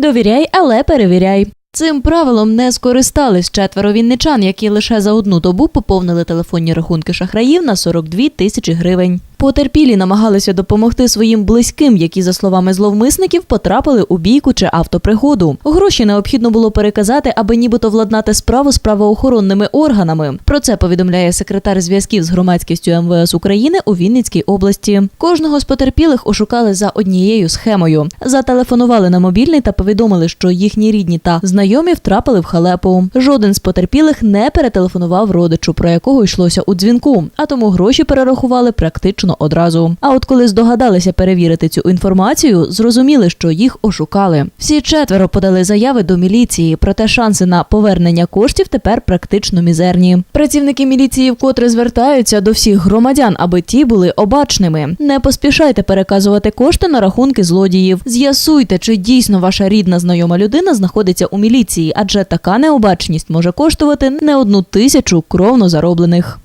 Довіряй, але перевіряй. Цим правилом не скористались четверо вінничан, які лише за одну добу поповнили телефонні рахунки шахраїв на 42 тисячі гривень. Потерпілі намагалися допомогти своїм близьким, які, за словами зловмисників, потрапили у бійку чи автопригоду. Гроші необхідно було переказати, аби нібито владнати справу з правоохоронними органами. Про це повідомляє секретар зв'язків з громадськістю МВС України у Вінницькій області. Кожного з потерпілих ошукали за однією схемою. Зателефонували на мобільний та повідомили, що їхні рідні та знайомі втрапили в халепу. Жоден з потерпілих не перетелефонував родичу, про якого йшлося у дзвінку, а тому гроші перерахували практично одразу. А от коли здогадалися перевірити цю інформацію, зрозуміли, що їх ошукали. Всі четверо подали заяви до міліції, проте шанси на повернення коштів тепер практично мізерні. Працівники міліції вкотре звертаються до всіх громадян, аби ті були обачними. Не поспішайте переказувати кошти на рахунки злодіїв. З'ясуйте, чи дійсно ваша рідна знайома людина знаходиться у міліції, адже така необачність може коштувати не одну тисячу кровно зароблених.